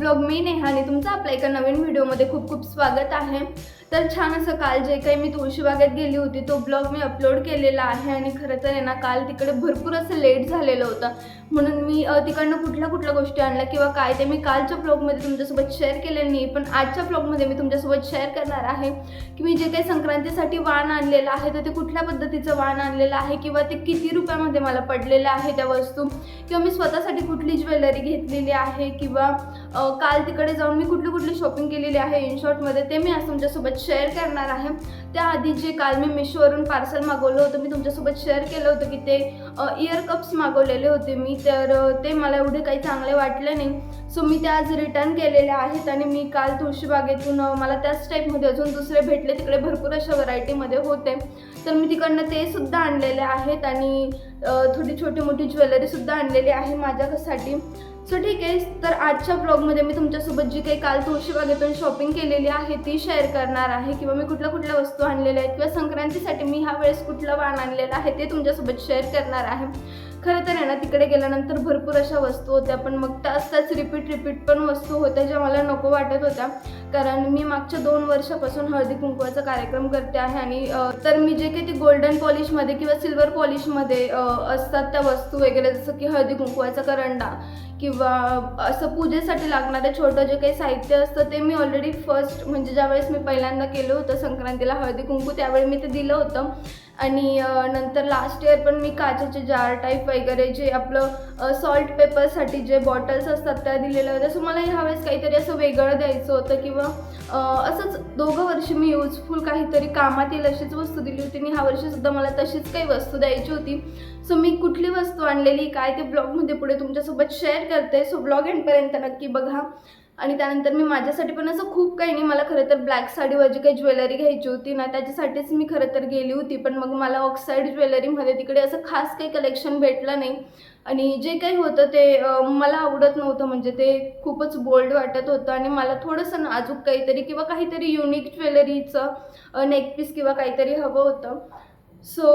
Blog मी नेहा आणि तुमचं आपल्या एका नवीन व्हिडिओमध्ये खूप खूप स्वागत आहे. तर छान असं काल जे काही मी तुळशीबागेत गेली होती तो ब्लॉग मी अपलोड केलेला आहे आणि खरं तर आहे ना काल तिकडे भरपूर असं लेट झालेलं होतं. म्हणून मी तिकडनं कुठल्या कुठल्या गोष्टी आणल्या किंवा काय ते मी कालच्या ब्लॉगमध्ये तुमच्यासोबत शेअर केलेलं नाही पण आजच्या ब्लॉगमध्ये मी तुमच्यासोबत शेअर करणार आहे की मी जे काही संक्रांतीसाठी वाण आणलेलं आहे तर ते कुठल्या पद्धतीचं वाण आणलेलं आहे किंवा ते किती रुपयामध्ये मला पडलेलं आहे त्या वस्तू किंवा मी स्वतःसाठी कुठली ज्वेलरी घेतलेली आहे किंवा काल तिकडे जाऊन मी कुठली कुठली शॉपिंग केलेली आहे इन शॉर्टमध्ये ते मी आज तुमच्यासोबत शेअर करणार आहे. त्याआधी जे काल मी मिशोवरून पार्सल मागवलं होतं मी तुमच्यासोबत शेअर केलं होतं की ते इयर कप्स मागवलेले होते मी. तर ते मला एवढे काही चांगले वाटले नाही. सो मी ते आज रिटर्न केलेले आहेत आणि मी काल तुळशीबागेतून मला त्याच टाईपमध्ये अजून दुसरे भेटले. तिकडे भरपूर अशा व्हरायटीमध्ये होते. तर मी तिकडनं ते सुद्धा आणलेले आहेत आणि थोडी छोटी मोठी ज्वेलरीसुद्धा आणलेली आहे माझ्यासाठी. सो ठीक आहे. तर आजच्या ब्लॉगमध्ये मी तुमच्यासोबत जी काही काल तुळशीबागेतून शॉपिंग केलेली आहे ती शेअर करणार आहे. किंवा मी कुठल्या कुठल्या वस्तू आणलेल्या आहेत किंवा संक्रांतीसाठी मी ह्या वेळेस कुठलं वाण आणलेलं आहे ते तुमच्यासोबत शेअर करणार आहे. खरं तर आहे ना तिकडे गेल्यानंतर भरपूर अशा वस्तू होत्या पण मग त्याच त्याच रिपीट रिपीट पण वस्तू होत्या ज्या मला नको वाटत होत्या. कारण मी मागच्या दोन वर्षापासून हळदी कुंकवाचा कार्यक्रम करते आहे आणि तर मी जे काही ती गोल्डन पॉलिशमध्ये किंवा सिल्वर पॉलिशमध्ये असतात त्या वस्तू वगैरे जसं की हळदी कुंकवाचा करंडा किंवा असं पूजेसाठी लागणारं छोटं जे काही साहित्य असतं ते मी ऑलरेडी फर्स्ट म्हणजे ज्यावेळेस मी पहिल्यांदा केलं होतं संक्रांतीला हळदी कुंकू त्यावेळी मी ते दिलं होतं. आणि नंतर लास्ट इयर पण मी काचेचे जार टाईप वगैरे जे आपलं सॉल्ट पेपरसाठी जे बॉटल्स असतात त्या दिलेल्या होत्या. सो मला ह्यावेळेस काहीतरी असं वेगळं द्यायचं होतं किंवा असंच दोघं वर्ष मी युजफुल काहीतरी कामात येईल अशीच वस्तू दिली होती आणि ह्या वर्षीसुद्धा मला तशीच काही वस्तू द्यायची होती. सो मी कुठली वस्तू आणलेली काय ते ब्लॉगमध्ये पुढे तुमच्यासोबत शेअर करते. सो ब्लॉग एंडपर्यंत नक्की बघा. आणि त्यानंतर मी माझ्यासाठी पण असं खूप काही नाही मला खरं तर ब्लॅक साडीवर जी काही ज्वेलरी घ्यायची होती ना त्याच्यासाठीच मी खरं तर गेली होती. पण मग मला ऑक्साईड ज्वेलरीमध्ये तिकडे असं खास काही कलेक्शन भेटलं नाही. आणि जे काही होतं ते मला आवडत नव्हतं. म्हणजे ते खूपच बोल्ड वाटत होतं आणि मला थोडंसं नाजूक काहीतरी किंवा काहीतरी युनिक ज्वेलरीचं नेकपीस किंवा काहीतरी हवं होतं. सो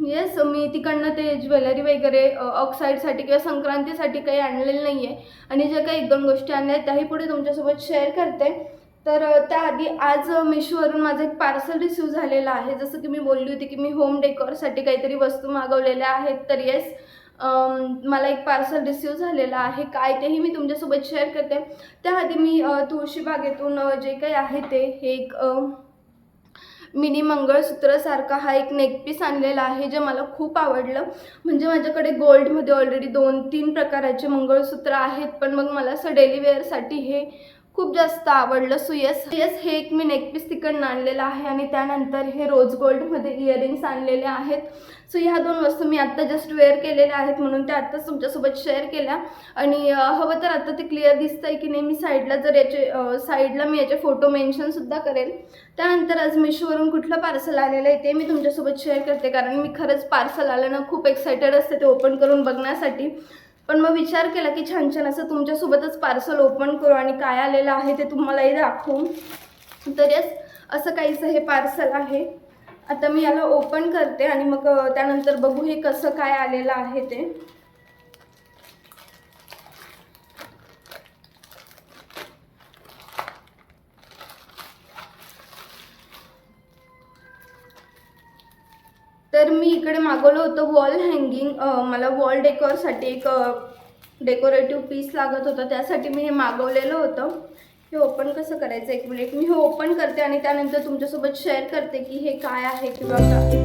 येस मी तिकडनं ते ज्वेलरी वगैरे ऑक्साईडसाठी किंवा संक्रांतीसाठी काही आणलेलं नाही आहे आणि ज्या काही एक दोन गोष्टी आणल्या आहेत त्याही पुढे तुमच्यासोबत शेअर करते. तर त्याआधी आज मिशोवरून माझं एक पार्सल रिसीव झालेलं आहे. जसं की मी बोलली होती की मी होम डेकोरसाठी काहीतरी वस्तू मागवलेल्या आहेत तर येस मला एक पार्सल रिसीव झालेलं आहे. काय तेही मी तुमच्यासोबत शेअर करते. त्याआधी मी तुळशीबागेतून जे काही आहे ते हे एक मिनी मंगळसूत्रासारखा हा एक नेकपीस आणलेला आहे जे मला खूप आवडलं. म्हणजे माझ्याकडे गोल्डमध्ये ऑलरेडी दोन तीन प्रकाराचे मंगळसूत्र आहेत पण मग मला असं डेली वेअरसाठी हे खूप जास्त आवडलं सुयस सुयस हे एक मी नेकपीस तिकडनं आणलेलं आहे आणि त्यानंतर हे रोज गोल्डमध्ये इयरिंग्स आणलेले आहेत. सो ह्या दोन वस्तू मी आत्ता जस्ट वेअर केलेल्या आहेत म्हणून त्या आत्ताच तुमच्यासोबत शेअर केल्या. आणि हवं तर आता ते क्लिअर दिसतं आहे की नाही मी साईडला जर याचे साईडला मी याचे फोटो मेन्शनसुद्धा करेल. त्यानंतर आज मिशोवरून कुठलं पार्सल आलेलं आहे ते मी तुमच्यासोबत शेअर करते कारण मी खरंच पार्सल आलं ना खूप एक्सायटेड असते ते ओपन करून बघण्यासाठी. पण मग विचार केला की छान छान असं तुमच्यासोबतच पार्सल ओपन करू आणि काय आलेलं आहे ते तुम्हालाही दाखवू. तर येस असं काहीसं हे पार्सल आहे. आता मी याला ओपन करते आणि मग त्यानंतर बघू हे कसं काय आलेलं आहे ते. इकडे मागवलं होतं वॉल हँगिंग मला वॉल डेकोरसाठी एक डेकोरेटिव्ह पीस लागत होतं. त्यासाठी मी हे मागवलेलं होतं. हे ओपन कसं करायचं? एक मिनिट मी हे ओपन करते आणि त्यानंतर तुमच्यासोबत शेअर करते की हे काय आहे किंवा काय.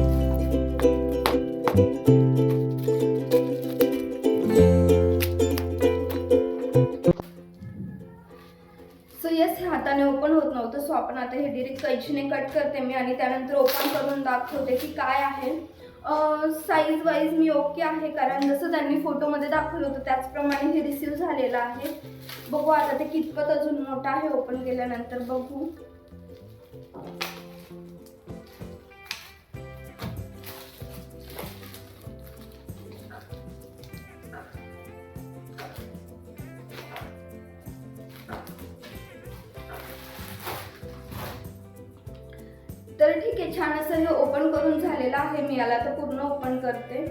सो हाताने ओपन होत नव्हतं. सो आपण आता हे डिरेक्ट कैचीने कट करते मी आणि त्यानंतर ओपन करून दाखवते की काय आहे. साईज वाईज मी ओके आहे कारण जसं त्यांनी फोटोमध्ये दाखवलं होतं त्याचप्रमाणे हे रिसीव झालेलं आहे. बघू आता ते कितपत अजून मोठं आहे ओपन केल्यानंतर बघू. छान असं हे ओपन करून झालेलं आहे. मी याला तर पूर्ण ओपन करते.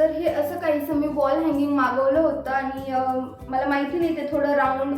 तर हे असं काहीसं मी वॉल हँगिंग मागवलं होतं आणि मला माहिती नाही ते थोडं राऊंड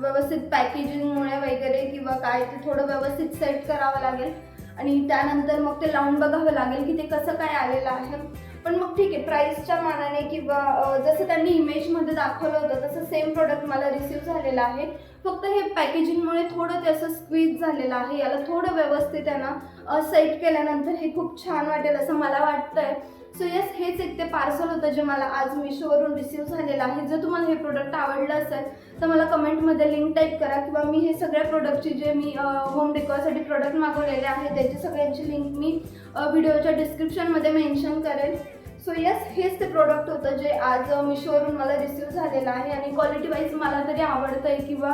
व्यवस्थित पॅकेजिंगमुळे वगैरे किंवा काय ते थोडं व्यवस्थित सेट करावं लागेल. आणि त्यानंतर मग ते लावून बघावं लागेल की ते कसं काय आलेलं आहे. पण मग ठीक आहे प्राईसच्या मानाने किंवा जसं त्यांनी इमेजमध्ये दाखवलं होतं तसं सेम प्रोडक्ट मला रिसिव्ह झालेलं आहे. फक्त हे पॅकेजिंगमुळे थोडं ते असं स्क्वीज झालेलं आहे. याला थोडं व्यवस्थित आहे ना सेट केल्यानंतर हे खूप छान वाटेल असं मला वाटतं आहे सो येस हेच एक ते पार्सल होतं जे मला आज मिशोवरून रिसीव्ह झालेलं आहे. जर तुम्हाला हे प्रोडक्ट आवडलं असेल तर मला कमेंटमध्ये लिंक टाईप करा किंवा मी हे सगळ्या प्रोडक्टची जे मी होम डेकोरसाठी प्रोडक्ट मागवलेले आहे त्याची सगळ्यांची लिंक मी व्हिडिओच्या डिस्क्रिप्शनमध्ये मेन्शन करेल. सो येस हेच ते प्रोडक्ट होतं जे आज मिशोवरून मला रिसीव झालेलं आहे आणि क्वालिटी वाईज मला तरी आवडतं आहे किंवा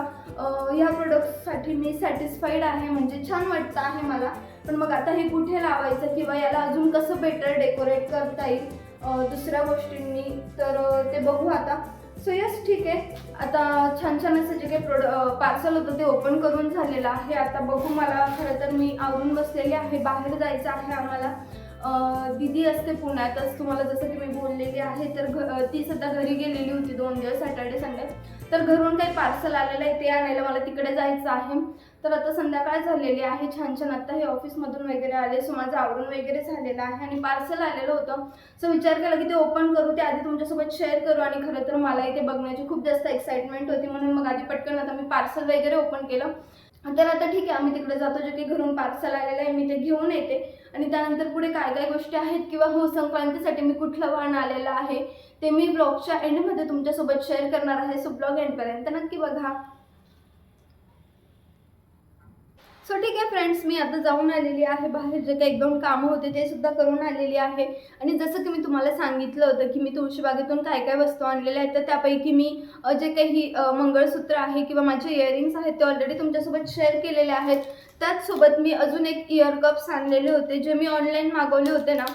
ह्या प्रोडक्टसाठी मी सॅटिस्फाईड आहे म्हणजे छान वाटतं आहे मला. पण मग आता हे कुठे लावायचं किंवा याला अजून कसं बेटर डेकोरेट करता येईल? दुसऱ्या गोष्टींनी तर ते बघू आता. सो यस ठीक आहे. आता छान छान असं जे काही प्रोड पार्सल होतं ते ओपन करून झालेलं आहे. आता बघू मला खरं तर मी आवरून बसलेली आहे. बाहेर जायचं आहे आम्हाला. दिदी असते पुण्यातच तुम्हाला जसं की मी बोललेली आहे तर घ ती सध्या घरी गेलेली होती दोन दिवस सॅटर्डे संडे तर घरून काही पार्सल आलेलं आहे ते आणायला मला तिकडे जायचं आहे. तर आता संध्याकाळ झालेली आहे. छान छान आता हे ऑफिसमधून वगैरे आले. सो माझं आवरून वगैरे झालेलं आहे आणि पार्सल आलेलं होतं. सो विचार केला की ते ओपन करू. ते आधी तुमच्यासोबत शेअर करू आणि खरं तर मला इथे बघण्याची खूप जास्त एक्साइटमेंट होती. म्हणून मग आधी पटकन आता मी पार्सल वगैरे ओपन केलं. तर आता ठीक आहे. आम्ही तिकडे जातो. जे की घरून पार्सल आलेलं आहे मी ते घेऊन येते. आणि त्यानंतर पुढे काय काय गोष्टी आहेत किंवा हो संक्रांतीसाठी मी कुठलं वाण आलेलं आहे ते मी ब्लॉगच्या एंडमध्ये तुमच्यासोबत शेअर करणार आहे. सो ब्लॉग एंडपर्यंत नक्की बघा. सो ठीक आहे फ्रेंड्स मी आता जाऊन आलेली आहे बाहेर. जे काही एक दोन कामं होते ते सुद्धा करून आलेली आहे. आणि जसं की मी तुम्हाला सांगितलं होतं की मी तुळशीबागेतून काय काय वस्तू आणलेल्या आहेत तर त्यापैकी मी जे काही मंगळसूत्र आहे किंवा माझे इयरिंग्स आहेत ते ऑलरेडी तुमच्यासोबत शेअर केलेले आहेत. त्याचसोबत मी अजून एक इयर कप्स आणलेले होते जे मी ऑनलाईन मागवले होते ना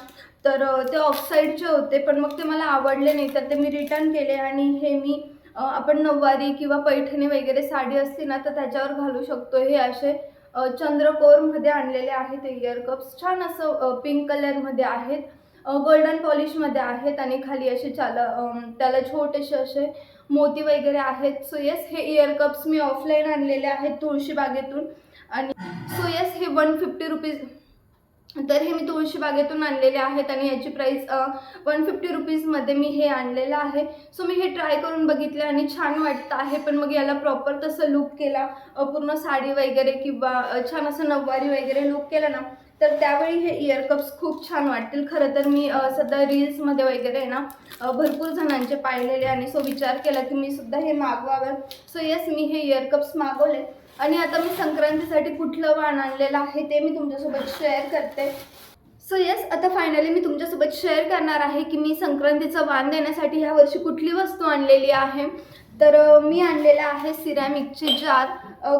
तर ते ऑफसाईडचे होते पण मग ते मला आवडले नाही तर ते मी रिटर्न केले आणि हे मी आपण नऊवारी किंवा पैठणी वगैरे साडी असते ना तर त्याच्यावर घालू शकतो हे असे चंद्रकोरमध्ये आणलेले आहेत इयर कप्स छान असं पिंक कलरमध्ये आहेत. गोल्डन पॉलिशमध्ये आहेत आणि खाली असे चाला त्याला छोटेसे असे मोती वगैरे आहेत. सो येस हे इयर कप्स मी ऑफलाईन आणलेले आहेत तुळशीबागेतून आणि सो येस हे वन फिफ्टी रुपीज तर हे मी तुळशीबागेतून आणलेले आहेत आणि याची प्राईस वन फिफ्टी रुपीजमध्ये मी हे आणलेलं आहे. सो मी हे ट्राय करून बघितले आणि छान वाटतं आहे. पण मग याला प्रॉपर तसं लुक केला पूर्ण साडी वगैरे किंवा छान असं नऊवारी वगैरे लुक केलं ना तर त्यावेळी हे इयरकप्स खूप छान वाटतील. खरं तर मी सध्या रील्समध्ये वगैरे आहे ना भरपूर जणांचे पाहिलेले आणि सो विचार केला की मी सुद्धा हे मागवावं. सो येस मी हे इयरकप्स मागवले. आणि आता मी संक्रांतीसाठी कुठलं वाण आणलेलं आहे ते मी तुमच्यासोबत शेअर करते. सो येस आता फायनली मी तुमच्यासोबत शेअर करणार आहे की मी संक्रांतीचं वाण देण्यासाठी ह्या वर्षी कुठली वस्तू आणलेली आहे? तर मी आणलेला आहे सिरॅमिकचे जार.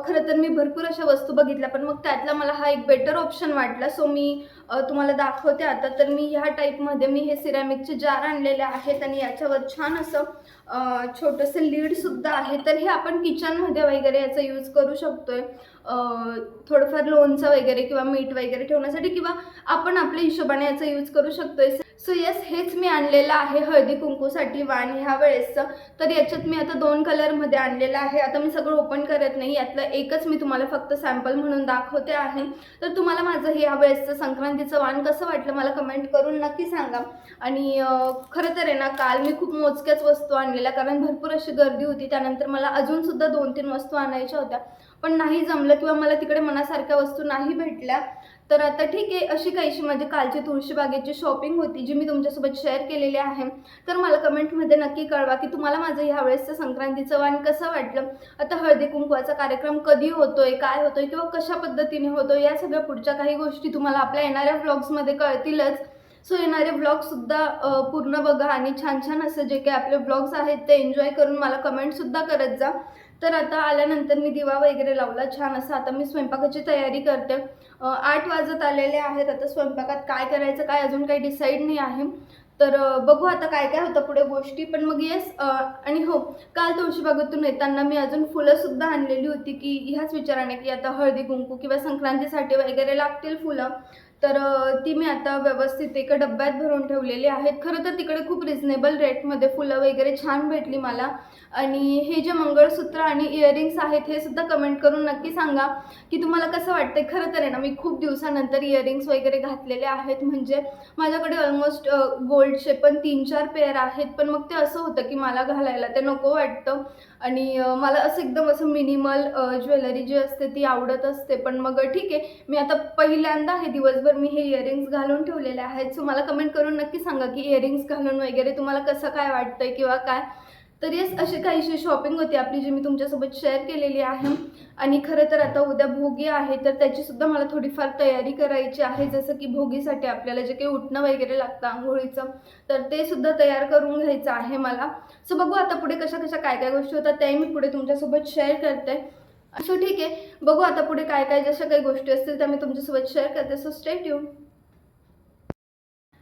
खरं तर मी भरपूर अशा वस्तू बघितल्या पण मग त्यातला मला हा एक बेटर ऑप्शन वाटला. सो मी तुम्हाला दाखवते आता. तर मी ह्या टाईपमध्ये मी हे सिरॅमिकचे जार आणलेले आहेत आणि याच्यावर छान असं छोटंसं लीडसुद्धा आहे. तर हे आपण किचनमध्ये वगैरे याचा यूज करू शकतोय. थोडंफार लोणचं वगैरे किंवा मीठ वगैरे ठेवण्यासाठी किंवा आपण आपल्या हिशोबाने याचा यूज करू शकतोय. सो येस हेच मी आणलेलं आहे हळदी कुंकूसाठी वाण ह्या वेळेसचं. तर याच्यात मी आता दोन कलरमध्ये आणलेलं आहे. आता मी सगळं ओपन करत नाही. यातलं एकच मी तुम्हाला फक्त सॅम्पल म्हणून दाखवते आहे. तर तुम्हाला माझं हे ह्या वेळेसचं संक्रांतीचं वाण कसं वाटलं मला कमेंट करून नक्की सांगा. आणि खरं तर आहे ना काल मी खूप मोजक्याच वस्तू आणलेल्या कारण भरपूर अशी गर्दी होती. त्यानंतर मला अजूनसुद्धा दोन तीन वस्तू आणायच्या होत्या. पण नाही जमलं किंवा मला तिकडे मनासारख्या वस्तू नाही भेटल्या. तर आता ठीक आहे अशी काहीशी माझी कालची तुळशीबागेची शॉपिंग होती जी मी तुमच्यासोबत शेअर केलेली आहे. तर मला कमेंटमध्ये नक्की कळवा की तुम्हाला माझं ह्यावेळेसचं संक्रांतीचं वाण कसं वाटलं? आता हळदी कुंकवाचा कार्यक्रम कधी होतोय काय होतोय किंवा कशा पद्धतीने होतोय या सगळ्या पुढच्या काही गोष्टी तुम्हाला आपल्या येणाऱ्या ब्लॉग्समध्ये कळतीलच. सो येणारे ब्लॉगसुद्धा पूर्ण बघा आणि छान छान असं जे काही आपले ब्लॉग्स आहेत ते एन्जॉय करून मला कमेंटसुद्धा करत जा. तर आता आल्यानंतर मी दिवा वगैरे लावला छान असं. आता मी स्वयंपाकाची तयारी करते. आठ वाजत आलेले आहेत. आता स्वयंपाकात काय करायचं काय अजून काही डिसाईड नाही आहे. तर बघू आता काय काय होतं पुढे गोष्टी. पण मग येस आणि हो काल तुळशीबागेतून येताना मी अजून फुलंसुद्धा आणलेली होती की ह्याच विचाराने की आता हळदी कुंकू किंवा संक्रांतीसाठी वगैरे लागतील फुलं. तर ती मी आता व्यवस्थित एका डब्यात भरून ठेवलेली आहेत. खरं तर तिकडे खूप रिझनेबल रेटमध्ये फुलं वगैरे छान भेटली मला. आणि हे जे मंगळसूत्र आणि इयरिंग्स आहेत हे सुद्धा कमेंट करून नक्की सांगा की तुम्हाला कसं वाटतं खरं तर आहे ना मी खूप दिवसानंतर इयरिंग्स वगैरे घातलेले आहेत. म्हणजे माझ्याकडे ऑलमोस्ट गोल्डचे पण तीन चार पेअर आहेत. पण मग ते असं होतं की मला घालायला ते नको वाटतं. आणि मला असं एकदम असं मिनिमल ज्वेलरी जी असते ती आवडत असते. पण मग ठीक आहे मी आता पहिल्यांदा हे दिवसभर मी हे इयरिंग्स घालून ठेवलेले आहेत. सो मला कमेंट करून नक्की सांगा की इयरिंग्स घालून वगैरे तुम्हाला कसं काय वाटतंय किंवा काय? तर येस अशी काहीशी शॉपिंग होती आपली जी मी तुमच्यासोबत शेअर केलेली आहे. आणि खरं तर आता उद्या भोगी आहे तर त्याचीसुद्धा मला थोडीफार तयारी करायची आहे. जसं की भोगीसाठी आपल्याला जे काही उठणं वगैरे लागतं आंघोळीचं तर ते सुद्धा तयार करून घ्यायचं आहे मला. सो बघू आता पुढे कशा कशा काय काय गोष्टी होतात त्याही मी पुढे तुमच्यासोबत शेअर करते. सो ठीक आहे. बघू आता पुढे काय काय जशा काही गोष्टी असतील त्या मी तुमच्यासोबत शेअर करते सो स्टेट येऊ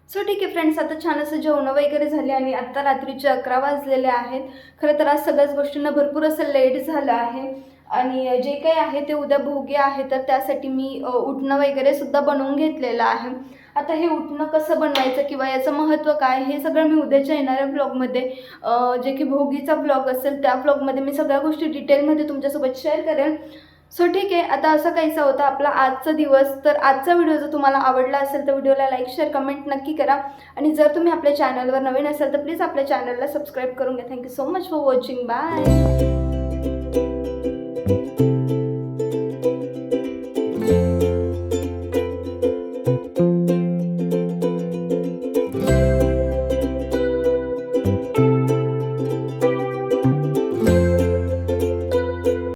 सो ठीक आहे फ्रेंड्स आता छान असं जेवणं वगैरे झाले आणि आत्ता रात्रीचे अकरा वाजलेले आहेत. खरं तर आज सगळ्याच गोष्टींना भरपूर असं लेट झालं आहे. आणि जे काही आहे ते उद्या भोगे आहे तर त्यासाठी मी उठणं वगैरे सुद्धा बनवून घेतलेलं आहे. आता हे उठणं कसं बनवायचं किंवा याचं महत्त्व काय हे सगळं मी उद्याच्या येणाऱ्या ब्लॉगमध्ये जे की भोगीचा ब्लॉग असेल त्या ब्लॉगमध्ये मी सगळ्या गोष्टी डिटेलमध्ये तुमच्यासोबत शेअर करेन. सो ठीक आहे आता असं काहीसा होता आपला आजचा दिवस. तर आजचा व्हिडिओ जर तुम्हाला आवडला असेल तर व्हिडिओला लाईक शेअर कमेंट नक्की करा. आणि जर तुम्ही आपल्या चॅनलवर नवीन असाल तर प्लीज आपल्या चॅनलला सबस्क्राईब करून घ्या. Thank you so much for watching bye